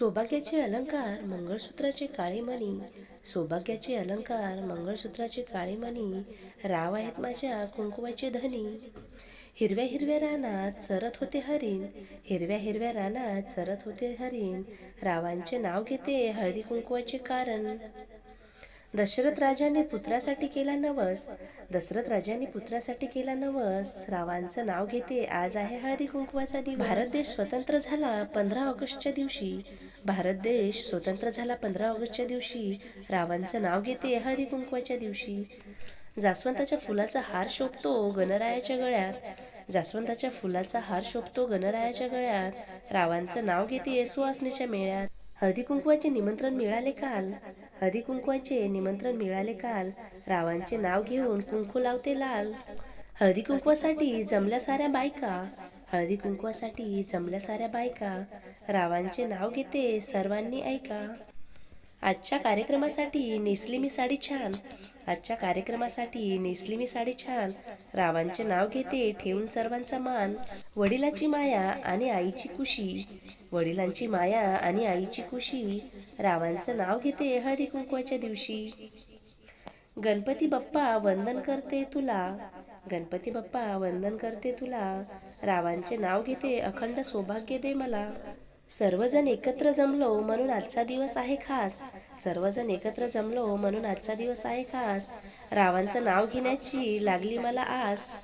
सौभाग्याचे अलंकार मंगळसूत्राचे काळे मणी सौभाग्याचे अलंकार मंगळसूत्राचे काळे मणी राव आहेत माझ्या कुंकुवाचे धनी. हिरव्या हिरव्या रानात चरत होते हरिण. हिरव्या हिरव्या रानात चरत होते हरिण. रावांचे नाव घेते हळदी कुंकुवाचे कारण. दशरथ राजाने पुत्रासाठी केला नवस. दशरथ राजाने पुत्रासाठी केला नवस. रावांचं नाव घेते आज आहे हळदी कुंकवाचा दिवस. भारत देश स्वतंत्र झाला पंधरा ऑगस्टच्या दिवशी. भारत देश स्वतंत्र झाला पंधरा ऑगस्टच्या दिवशी. रावांचं नाव घेते हळदी कुंकवाच्या दिवशी. जास्वंताच्या फुलाचा हार शोभतो गणरायाच्या गळ्यात. जास्वंताच्या फुलाचा हार शोभतो गणरायाच्या गळ्यात. रावांचं नाव घेते सुवासनेच्या मेळ्यात. हळदी कुंकवाचे निमंत्रण मिळाले काल. हळदी कुंकवाचे निमंत्रण मिळाले काल. रावांचे नाव घेऊन कुंकू लावते लाल. हळदी कुंकवासाठी जमल्या साऱ्या बायका. हळदी कुंकवासाठी जमल्या साऱ्या बायका. रावांचे नाव घेते सर्वांनी ऐका. आजच्या कार्यक्रमासाठी नेसली मी साडी छान. आजच्या कार्यक्रमासाठी नेसली मी साडी छान. रावांचे नाव घेते ठेवून सर्वांचा मान. वडिलाची माया आणि आईची कुशी वडिलांची माया आणि आईची कुशी रावांचं नाव घेते हळदी कुंकवाच्या दिवशी. गणपती बाप्पा वंदन करते तुला. गणपती बाप्पा वंदन करते तुला. रावांचे नाव घेते अखंड सौभाग्य दे मला. सर्वजण एकत्र जमलो म्हणून आजचा दिवस आहे खास. सर्वजण एकत्र जमलो म्हणून आजचा दिवस आहे खास. रावांचं नाव घेण्याची लागली मला आस.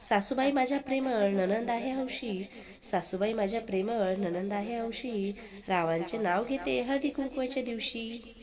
सासूबाई माझ्या प्रेमळ ननंद आहे हौशी. सासूबाई माझ्या प्रेमळ ननंद आहे हौशी. रावांचे नाव घेते हळदी कुंकवाच्या दिवशी.